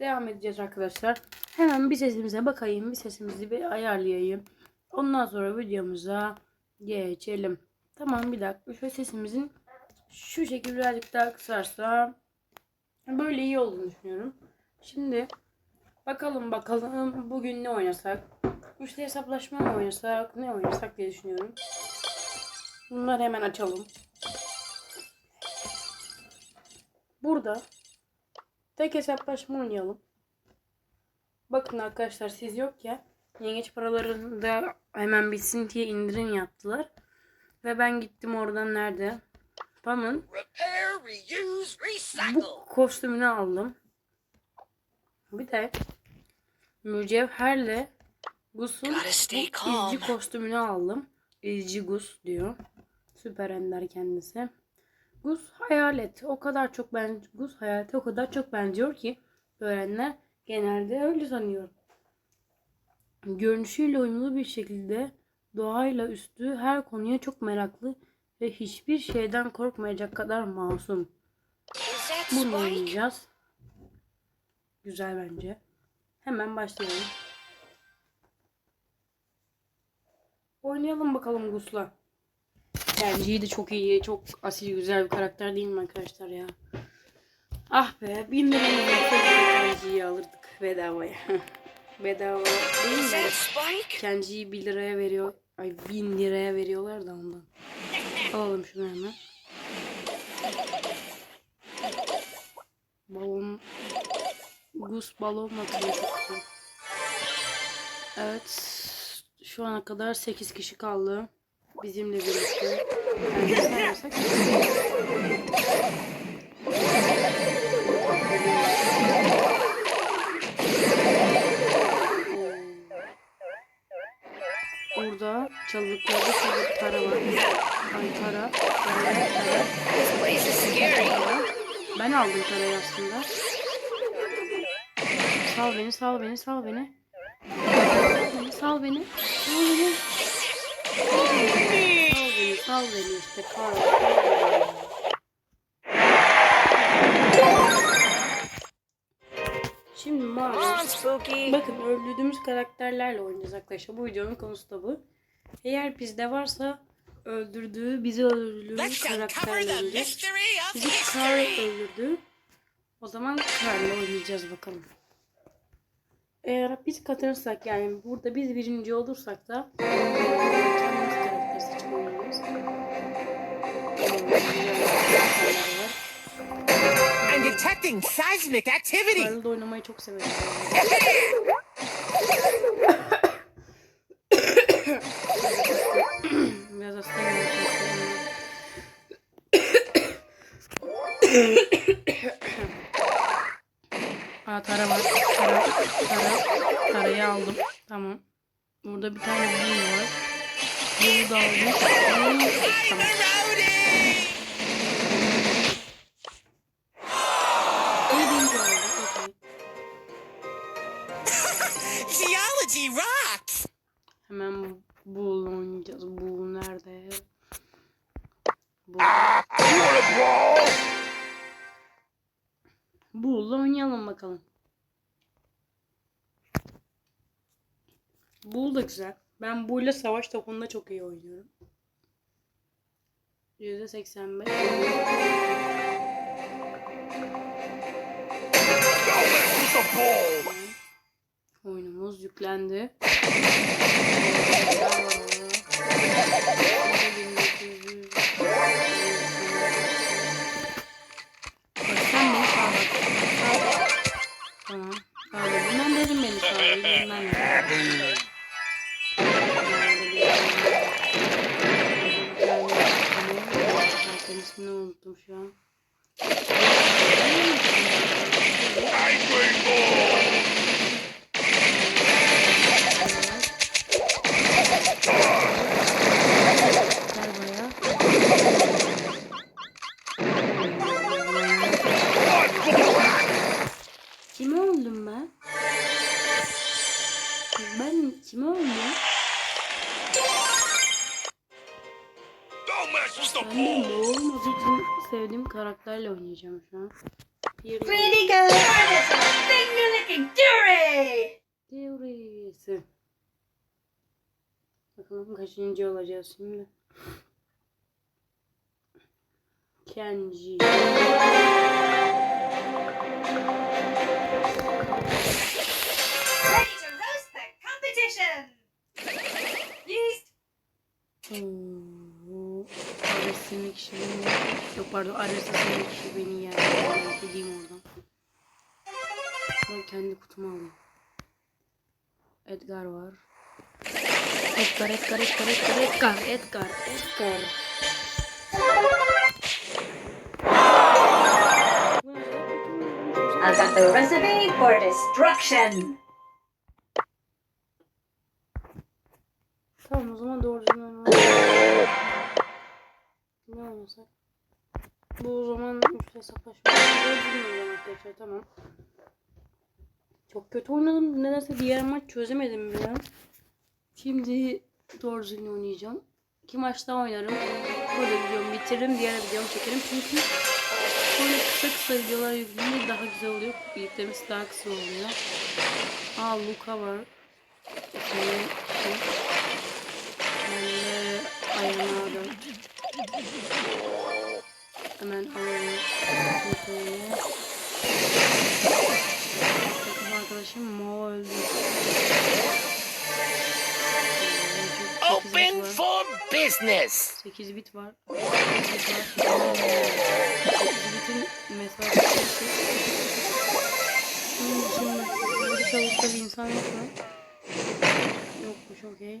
devam edeceğiz arkadaşlar. Hemen bir sesimize bakayım. Bir sesimizi bir ayarlayayım. Ondan sonra videomuza geçelim. Tamam bir dakika. Şöyle sesimizin şu şekilde birazcık daha kısarsa böyle iyi olduğunu düşünüyorum. Şimdi bakalım bakalım bugün ne oynasak. Üçlü hesaplaşma mı oynasak ne oynasak diye düşünüyorum. Bunları hemen açalım. Burada tek hesaplaşma oynayalım. Bakın arkadaşlar siz yok ya yengeç paralarını da hemen bitsin diye indirim yaptılar. Ve ben gittim oradan nerede? Pam'ın bu kostümünü aldım. Bir de mücevherle Gus'un izci kostümünü aldım. İzci Gus diyor. Süper Ender kendisi. Gus hayalet. O kadar çok ben Gus hayalete o kadar çok benziyor ki öğrenler genelde öyle sanıyor. Görünüşüyle uyumlu bir şekilde doğayla üstü her konuya çok meraklı ve hiçbir şeyden korkmayacak kadar masum. Bunu oynayacağız. Güzel bence. Hemen başlayalım. Oynayalım bakalım Gus'la. Bence de çok iyi, çok asil güzel bir karakter değil mi arkadaşlar ya? Ah be, bin olsaydı Kenji'yi alırdık bedavaya. Bedava değil mi? Kenji'yi 1 liraya veriyor. Ay 1000 liraya veriyorlar da ondan. Alalım şunu hemen. Balon Gus balon atıyor. Evet. Şu ana kadar 8 kişi kaldı. Bizimle birlikte. Burada çalılıklarda çalılık para var. Ay is scary. Ben aldım parayı aslında. Sal beni, sal beni, sal beni. Sal beni, sal beni. Sal beni, sal beni işte kar. Şimdi. Spooky. Bakın öldürdüğümüz karakterlerle oynayacağız arkadaşlar. Bu videonun konusu da bu. Eğer bizde varsa öldürdüğü, bizi öldürdüğü Let's uncover karakterle the oynayacağız. mystery of Bizi history. öldürdü. O zaman Carl'la oynayacağız bakalım. Eğer biz kazanırsak yani burada biz birinci olursak da kendimiz karakter seçip oynayacağız. I'm detecting seismic activity. Carl'la oynamayı çok severim. Biraz hastayım. Aa tara var. Tara, tara, tarayı aldım. Tamam. Burada bir tane blue var. Blue'yu da aldım. Tamam. Geology rocks. Hemen Bull oynayacağız. Bull nerede? Bull. Bull'la oynayalım bakalım. Bull da güzel. Ben Bull'la savaş topunda çok iyi oynuyorum. %85. Oyunumuz yüklendi. Tamam. Sağ Ben dedim beni sağ bilmem ne. Zaten ismini unuttum şu an. Gel karakterle oynayacağım şu an. Pretty girl. Finger licking Dory. Dory'si. Bakalım kaçıncı olacağız şimdi. Kenji. Hmm. Oo, Ares'in kişi beni Yok pardon Ares'in kişi beni yer. Ben Gideyim oradan. Ben kendi kutumu alayım. Edgar var. Edgar, Edgar, Edgar, Edgar, Edgar, Edgar, Edgar. I've the recipe for destruction! Oynasak? Bu zaman üçlü hesaplaşma. Doğru düzgün oynayalım arkadaşlar tamam. Çok kötü oynadım. Nedense diğer maç çözemedim bile. Şimdi doğru düzgün oynayacağım. İki maç oynarım. Burada videomu bitiririm. Diğer videomu çekerim. Çünkü böyle kısa kısa videolar yükleyince daha güzel oluyor. Yüklemesi daha kısa oluyor. Aa Luka var. Şey, şey. Ben de ayağına aldım. Hemen alalım. Takım arkadaşım Mo öldü. Open for business. 8 bit var. 8 bit var. 8 bitin mesafesi. Dışında bir çalışta bir insan yok mu? Yokmuş okey.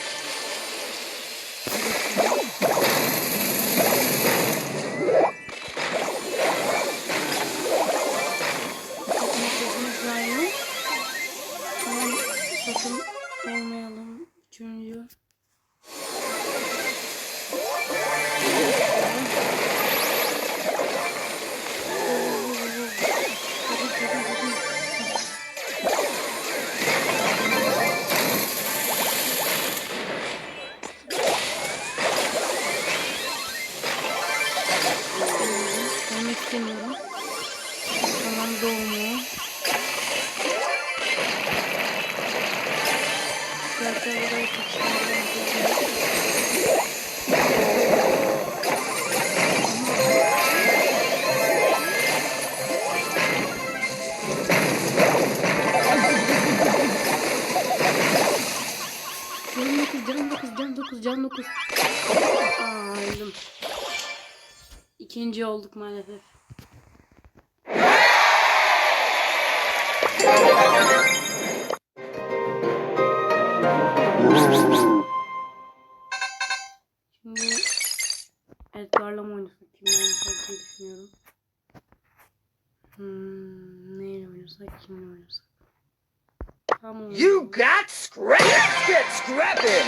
Can dokuz, can dokuz, can dokuz, can dokuz. Aa, öldüm. İkinci olduk maalesef. Oynasak? Tamam. You got scrap. Let's get scrapping.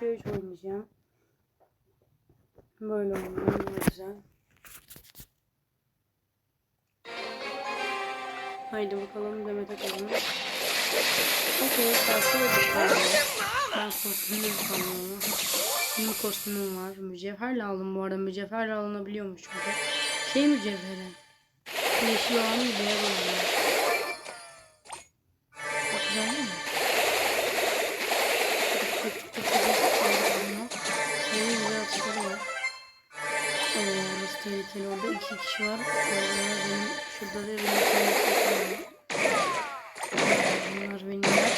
3'e 3 oynayacağım. Böyle. Daha güzel. Haydi bakalım Demet'e kazanır. Okey, başlayalım. Ben kostümü sanıyorum. Benim kostümüm var. Mücevherle aldım bu arada. Mücevherle alınabiliyormuş. Şey mücevheri. Yeşil olan bir beyaz tehlikeli. Orada iki kişi var. Onlar benim şurada da benim var. Bunlar benim yani.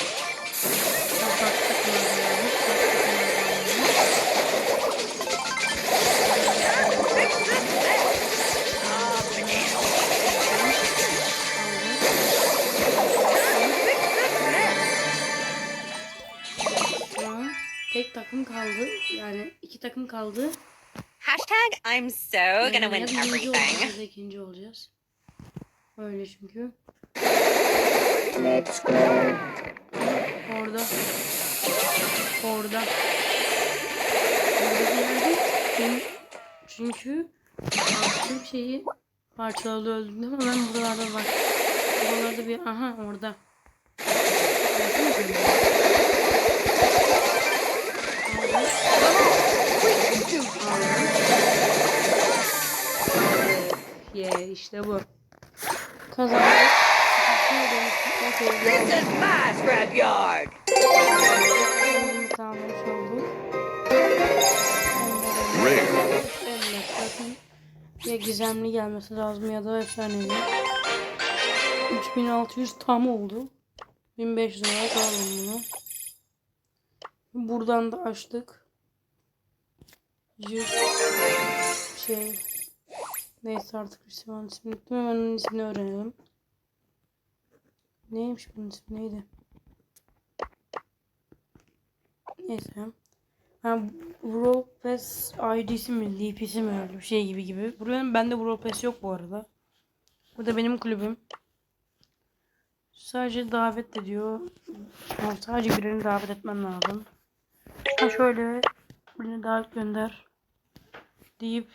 Tamam. Tek takım kaldı. Yani iki takım kaldı. Hashtag I'm so gonna win birinci olacağız everything. da ikinci olacağız. Öyle çünkü. Orada. Orada. Orada bir yerde benim çünkü attığım şeyi parçaladı öldürdüm ama ben buralarda var. Buralarda bir aha orada. Mü? Yeah işte bu. Kazandık. This is my scrapyard. tamamlamış olduk. Ya gizemli gelmesi lazım ya da efsanevi. 3600 tam oldu. 1500 olarak aldım bunu. Buradan da açtık. 100 şey neyse artık Müslüman ismini unuttum. Hemen onun ismini öğrenelim. Neymiş bunun ismi neydi? Neyse. Ha, Brawl Pass ID'si mi, DP'si mi öyle bir şey gibi gibi. Buranın bende Brawl yok bu arada. Bu da benim kulübüm. Sadece davet ediyor. Yani sadece birini davet etmem lazım. Ha şöyle birini davet gönder deyip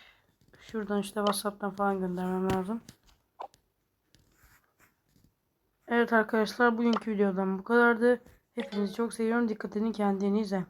şuradan işte WhatsApp'tan falan göndermem lazım. Evet arkadaşlar bugünkü videodan bu kadardı. Hepinizi çok seviyorum. Dikkat edin kendinize.